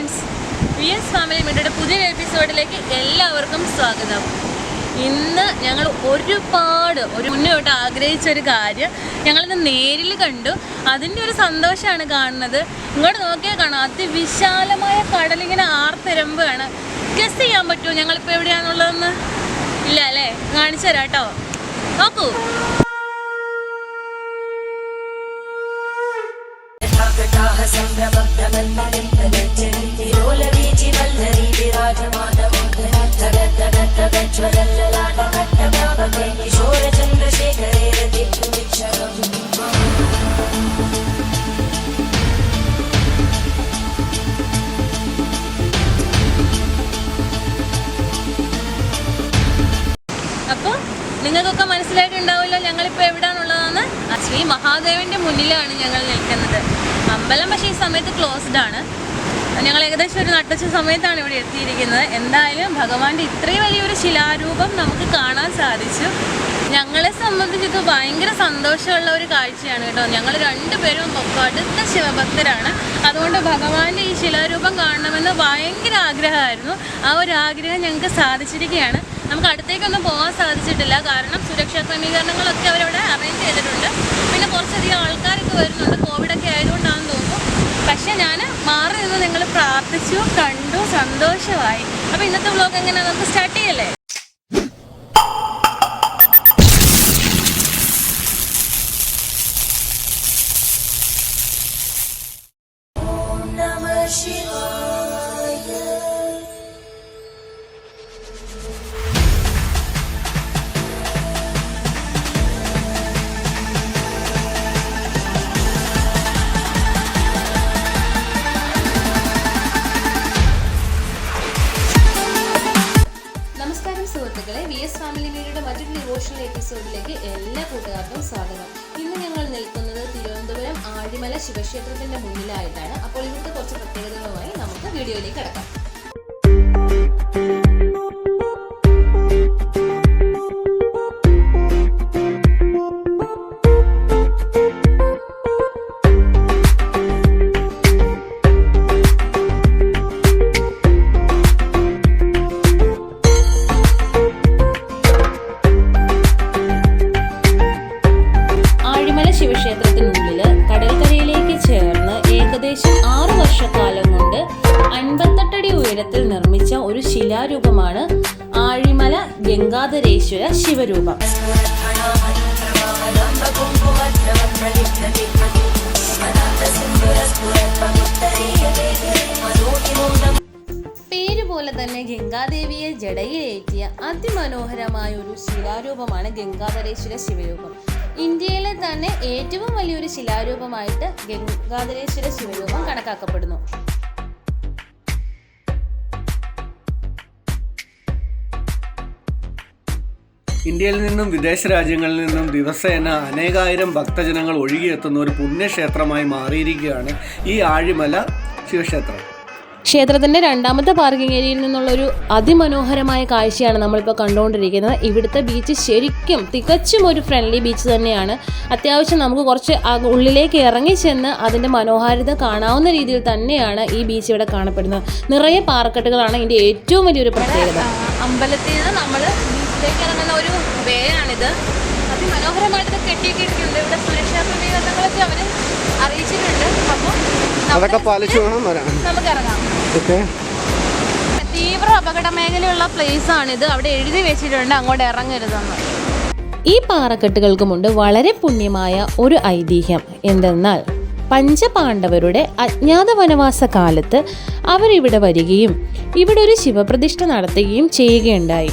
Friends we S family മീഡിയയുടെ പുതിയൊരു എപ്പിസോഡിലേക്ക് എല്ലാവർക്കും സ്വാഗതം. ഇന്ന് ഞങ്ങൾ ഒരുപാട് ഒരു മുന്നേ തൊട്ട് ആഗ്രഹിച്ച ഒരു കാര്യം ഞങ്ങളിന്ന് നേരിൽ കണ്ടു. അതിന്റെ ഒരു സന്തോഷമാണ് കാണുന്നത്. ഇങ്ങോട്ട് നോക്കിയാൽ കാണാം അതിവിശാലമായ കടലിങ്ങനെ ആർത്തിരമ്പാണ് ഗസ് ചെയ്യാൻ പറ്റുമോ? ഞങ്ങളിപ്പോൾ എവിടെയാണുള്ളതെന്ന്? ഇല്ല അല്ലേ? കാണിച്ചു തരാം കേട്ടോ. നോക്കൂ. कटाः सम्भ्रमभ्रमन्मलिन्दलज्जलितिरोलवीचिवल्लरी विराजमानमोहनद्धगद्धगद्धगज्ज्वलल्ललाटकट्टभावके किशोरचन्द्रशेखरे रतिक्षुमिक्षरम् നിങ്ങൾക്കൊക്കെ മനസ്സിലായിട്ടുണ്ടാവുമല്ലോ ഞങ്ങളിപ്പോൾ എവിടെയാണുള്ളതെന്ന് ശ്രീ മഹാദേവന്റെ മുന്നിലാണ് ഞങ്ങൾ നിൽക്കുന്നത്. അമ്പലം പക്ഷേ ഈ സമയത്ത് ക്ലോസ്ഡ് ആണ്. ഞങ്ങൾ ഏകദേശം ഒരു നട്ടുച്ച സമയത്താണ് ഇവിടെ എത്തിയിരിക്കുന്നത്. എന്തായാലും ഭഗവാന്റെ ഇത്രയും വലിയൊരു ശിലാരൂപം നമുക്ക് കാണാൻ സാധിച്ചു. ഞങ്ങളെ സംബന്ധിച്ച് ഇത് ഭയങ്കര സന്തോഷമുള്ള ഒരു കാഴ്ചയാണ് കേട്ടോ. ഞങ്ങൾ രണ്ടുപേരും കടുത്ത ശിവഭക്തരാണ്. അതുകൊണ്ട് ഭഗവാന്റെ ഈ ശിലാരൂപം കാണണമെന്ന് ഭയങ്കര ആഗ്രഹമായിരുന്നു. ആ ഒരു ആഗ്രഹം ഞങ്ങൾക്ക് സാധിച്ചിരിക്കുകയാണ്. നമുക്ക് അടുത്തേക്കൊന്നും പോകാൻ സാധിച്ചിട്ടില്ല. കാരണം സുരക്ഷാ ക്രമീകരണങ്ങളൊക്കെ അവരവിടെ അറേഞ്ച് ചെയ്തിട്ടുണ്ട്. പിന്നെ കുറച്ചധികം ആൾക്കാരൊക്കെ വരുന്നുണ്ട്. കോവിഡൊക്കെ ആയതുകൊണ്ടാണെന്ന് തോന്നുന്നു. പക്ഷേ ഞാൻ മാറി നിന്ന് നിങ്ങൾ പ്രാർത്ഥിച്ചു കണ്ടു സന്തോഷമായി. അപ്പോൾ ഇന്നത്തെ വ്ലോഗ് എങ്ങനെയാണ് നമുക്ക് സ്റ്റാർട്ട് ചെയ്യല്ലേ? എപ്പിസോഡിലേക്ക് എല്ലാ കൂട്ടുകാർക്കും സ്വാഗതം. ഇന്ന് ഞങ്ങൾ നിൽക്കുന്നത് തിരുവനന്തപുരം ആഴിമല ശിവക്ഷേത്രത്തിന്റെ മുന്നിലായിട്ടാണ്. അപ്പോൾ ഇവിടുത്തെ കുറച്ച് പ്രത്യേകതകളുമായി നമുക്ക് വീഡിയോയിലേക്ക് കടക്കാം. ആഴിമല ശിവക്ഷേത്രത്തിനുള്ളിൽ കടൽക്കരയിലേക്ക് ചേർന്ന് ഏകദേശം ആറു വർഷക്കാലം കൊണ്ട് അൻപത്തെട്ടടി ഉയരത്തിൽ നിർമ്മിച്ച ഒരു ശിലാരൂപമാണ് ആഴിമല ഗംഗാധരേശ്വര ശിവരൂപം. പോലെ തന്നെ ഗംഗാദേവിയെ ജടയിലേറ്റിയ അതിമനോഹരമായ ഒരു ശിലാരൂപമാണ് ഗംഗാധരേശ്വര ശിവരൂപം. ഇന്ത്യയിലെ തന്നെ ഏറ്റവും വലിയൊരു ശിലാരൂപമായിട്ട് ഗംഗാധരേശ്വര ശിവരൂപം കണക്കാക്കപ്പെടുന്നു. ഇന്ത്യയിൽ നിന്നും വിദേശ രാജ്യങ്ങളിൽ നിന്നും ദിവസേന അനേകായിരം ഭക്തജനങ്ങൾ ഒഴുകിയെത്തുന്ന ഒരു പുണ്യക്ഷേത്രമായി മാറിയിരിക്കുകയാണ് ഈ ആഴിമല ശിവക്ഷേത്രം. ക്ഷേത്രത്തിന്റെ രണ്ടാമത്തെ പാർക്കിംഗ് ഏരിയയിൽ നിന്നുള്ള ഒരു അതിമനോഹരമായ കാഴ്ചയാണ് നമ്മളിപ്പോൾ കണ്ടുകൊണ്ടിരിക്കുന്നത് ഇവിടുത്തെ ബീച്ച് ശരിക്കും തികച്ചും ഒരു ഫ്രണ്ട്ലി ബീച്ച് തന്നെയാണ്. അത്യാവശ്യം നമുക്ക് കുറച്ച് ഉള്ളിലേക്ക് ഇറങ്ങി ചെന്ന് അതിന്റെ മനോഹാരിത കാണാവുന്ന രീതിയിൽ തന്നെയാണ് ഈ ബീച്ച് ഇവിടെ കാണപ്പെടുന്നത്. നിറയെ പാറക്കെട്ടുകളാണ് ഇതിന്റെ ഏറ്റവും വലിയൊരു പ്രത്യേകത. അമ്പലത്തിൽ നിന്ന് നമ്മൾ ബീച്ചിലേക്ക് ഇറങ്ങുന്ന ഒരു വേ ആണിത് അതിമനോഹരമായിട്ട് കെട്ടിയൊക്കെ ഇവിടെ സുരക്ഷാ ക്രമീകരണങ്ങളൊക്കെ അവർ അറിയിച്ചിട്ടുണ്ട്. അതൊക്കെ പാലിച്ചു വേണം വരാൻ. നമുക്ക് ഇറങ്ങാം ഓക്കെ. തീവ്ര അപകട മേഖലയുള്ള പ്ലേസ് ആണിത് അവിടെ എഴുതി വെച്ചിട്ടുണ്ട് അങ്ങോട്ട് ഇറങ്ങരുതെന്ന്. ഈ പാറക്കെട്ടുകൾക്കുമുണ്ട് വളരെ പുണ്യമായ ഒരു ഐതിഹ്യം. എന്തെന്നാൽ പഞ്ചപാണ്ഡവരുടെ അജ്ഞാത വനവാസ കാലത്ത് അവരിവിടെ വരികയും ഇവിടെ ഒരു ശിവപ്രതിഷ്ഠ നടത്തുകയും ചെയ്യുകയുണ്ടായി.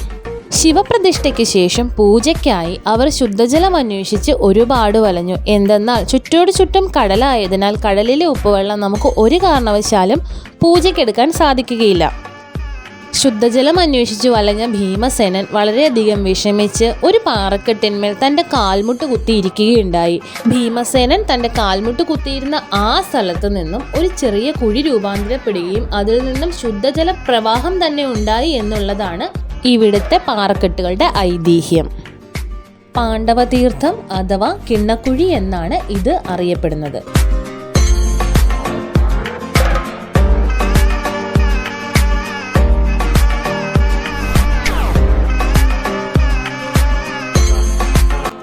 ശിവപ്രതിഷ്ഠയ്ക്ക് ശേഷം പൂജയ്ക്കായി അവർ ശുദ്ധജലം അന്വേഷിച്ച് ഒരുപാട് വലഞ്ഞു. എന്തെന്നാൽ ചുറ്റോട് ചുറ്റും കടലായതിനാൽ കടലിലെ ഉപ്പുവെള്ളം നമുക്ക് ഒരു കാരണവശാലും പൂജയ്ക്കെടുക്കാൻ സാധിക്കുകയില്ല. ശുദ്ധജലം അന്വേഷിച്ച് വലഞ്ഞ ഭീമസേനൻ വളരെയധികം വിഷമിച്ച് ഒരു പാറക്കെട്ടിന്മേൽ തന്റെ കാൽമുട്ട് കുത്തിയിരിക്കുകയുണ്ടായി. ഭീമസേനൻ തന്റെ കാൽമുട്ട് കുത്തിയിരുന്ന ആ സ്ഥലത്ത് നിന്നും ഒരു ചെറിയ കുഴി രൂപാന്തരപ്പെടുകയും അതിൽ നിന്നും ശുദ്ധജല പ്രവാഹം തന്നെ ഉണ്ടായി എന്നുള്ളതാണ് ഇവിടുത്തെ പാറക്കെട്ടുകളുടെ ഐതിഹ്യം. പാണ്ഡവതീർത്ഥം അഥവാ കിണ്ണക്കുഴി എന്നാണ് ഇത് അറിയപ്പെടുന്നത്.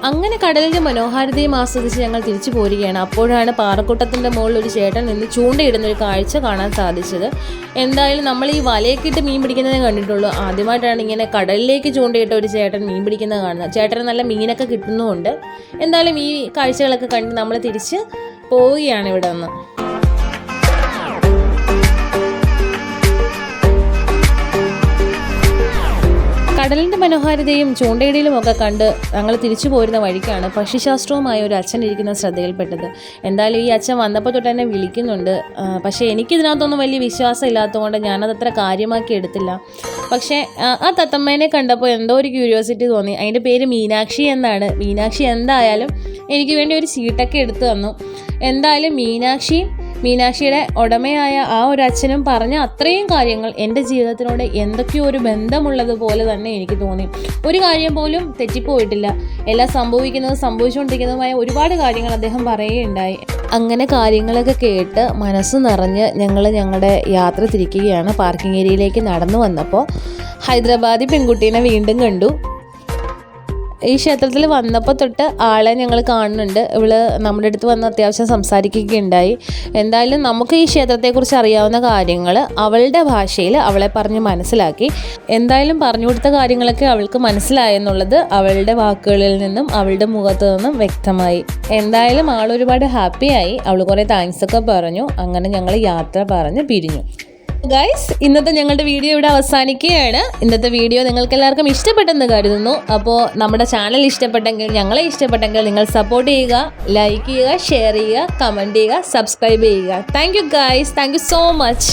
അങ്ങനെ കടലിന്റെ മനോഹാരിതയും ആസ്വദിച്ച് ഞങ്ങൾ തിരിച്ചു പോരുകയാണ്. അപ്പോഴാണ് പാറക്കൂട്ടത്തിന്റെ മുകളിൽ ഒരു ചേട്ടൻ നിന്ന് ചൂണ്ടയിടുന്ന ഒരു കാഴ്ച കാണാൻ സാധിച്ചത്. എന്തായാലും നമ്മൾ ഈ വലയൊക്കെ ഇട്ട് മീൻ പിടിക്കുന്നതേ കണ്ടിട്ടുള്ളൂ. ആദ്യമായിട്ടാണ് ഇങ്ങനെ കടലിലേക്ക് ചൂണ്ടയിട്ട ഒരു ചേട്ടൻ മീൻ പിടിക്കുന്നത് കാണുന്നത്. ചേട്ടന് നല്ല മീനൊക്കെ കിട്ടുന്നുമുണ്ട്. എന്തായാലും ഈ കാഴ്ചകളൊക്കെ കണ്ട് നമ്മൾ തിരിച്ച് പോവുകയാണ് ഇവിടെ നിന്ന് മനോഹാരിതയും ചൂണ്ടയിടയിലും ഒക്കെ കണ്ട് ഞങ്ങൾ തിരിച്ചു പോരുന്ന വഴിക്കാണ് പക്ഷിശാസ്ത്രവുമായ ഒരു അച്ഛൻ ഇരിക്കുന്ന ശ്രദ്ധയിൽപ്പെട്ടത്. എന്തായാലും ഈ അച്ഛൻ വന്നപ്പോൾ തൊട്ട് എന്നെ വിളിക്കുന്നുണ്ട്. പക്ഷേ എനിക്കിതിനകത്തൊന്നും വലിയ വിശ്വാസം ഇല്ലാത്തതുകൊണ്ട് ഞാനതത്ര കാര്യമാക്കി എടുത്തില്ല. പക്ഷേ ആ, തത്തമ്മേനെ കണ്ടപ്പോൾ എന്തോ ഒരു ക്യൂരിയോസിറ്റി തോന്നി. അതിന്റെ പേര് മീനാക്ഷി എന്നാണ്. മീനാക്ഷി എന്തായാലും എനിക്ക് വേണ്ടി ഒരു സീട്ടൊക്കെ എടുത്തു തന്നു. എന്തായാലും മീനാക്ഷി മീനാക്ഷിയുടെ ഉടമയായ ആ ഒരു അച്ഛനും പറഞ്ഞ അത്രയും കാര്യങ്ങൾ എന്റെ ജീവിതത്തിനോട് എന്തൊക്കെയോ ഒരു ബന്ധമുള്ളതുപോലെ തന്നെ എനിക്ക് തോന്നി. ഒരു കാര്യം പോലും തെറ്റിപ്പോയിട്ടില്ല. എല്ലാം സംഭവിക്കുന്നതും സംഭവിച്ചുകൊണ്ടിരിക്കുന്നതുമായ ഒരുപാട് കാര്യങ്ങൾ അദ്ദേഹം പറയുകയുണ്ടായി. അങ്ങനെ കാര്യങ്ങളൊക്കെ കേട്ട് മനസ്സ് നിറഞ്ഞ് ഞങ്ങൾ ഞങ്ങളുടെ യാത്ര തിരിക്കുകയാണ്. പാർക്കിംഗ് ഏരിയയിലേക്ക് നടന്നു വന്നപ്പോൾ ഹൈദരാബാദി പെൺകുട്ടീനെ വീണ്ടും കണ്ടു. ഈ ക്ഷേത്രത്തിൽ വന്നപ്പോൾ തൊട്ട് ആളെ ഞങ്ങൾ കാണുന്നുണ്ട്. ഇവൾ നമ്മുടെ അടുത്ത് വന്ന് അത്യാവശ്യം സംസാരിക്കുകയുണ്ടായി. എന്തായാലും നമുക്ക് ഈ ക്ഷേത്രത്തെക്കുറിച്ച് അറിയാവുന്ന കാര്യങ്ങൾ അവളുടെ ഭാഷയിൽ അവളെ പറഞ്ഞ് മനസ്സിലാക്കി. എന്തായാലും പറഞ്ഞു കൊടുത്ത കാര്യങ്ങളൊക്കെ അവൾക്ക് മനസ്സിലായെന്നുള്ളത് അവളുടെ വാക്കുകളിൽ നിന്നും അവളുടെ മുഖത്ത് നിന്നും വ്യക്തമായി. എന്തായാലും ആൾ ഒരുപാട് ഹാപ്പിയായി. അവൾ കുറേ താങ്ക്സ് ഒക്കെ പറഞ്ഞു. അങ്ങനെ ഞങ്ങൾ യാത്ര പറഞ്ഞ് പിരിഞ്ഞു. ഗൈസ് ഇന്നത്തെ ഞങ്ങളുടെ വീഡിയോ ഇവിടെ അവസാനിക്കുകയാണ്. ഇന്നത്തെ വീഡിയോ നിങ്ങൾക്ക് എല്ലാവർക്കും ഇഷ്ടപ്പെട്ടെന്ന് കരുതുന്നു. അപ്പോൾ നമ്മുടെ ചാനൽ ഇഷ്ടപ്പെട്ടെങ്കിൽ ഞങ്ങളെ ഇഷ്ടപ്പെട്ടെങ്കിൽ നിങ്ങൾ സപ്പോർട്ട് ചെയ്യുക ലൈക്ക് ചെയ്യുക ഷെയർ ചെയ്യുക കമന്റ് ചെയ്യുക സബ്സ്ക്രൈബ് ചെയ്യുക. Thank you guys thank you so much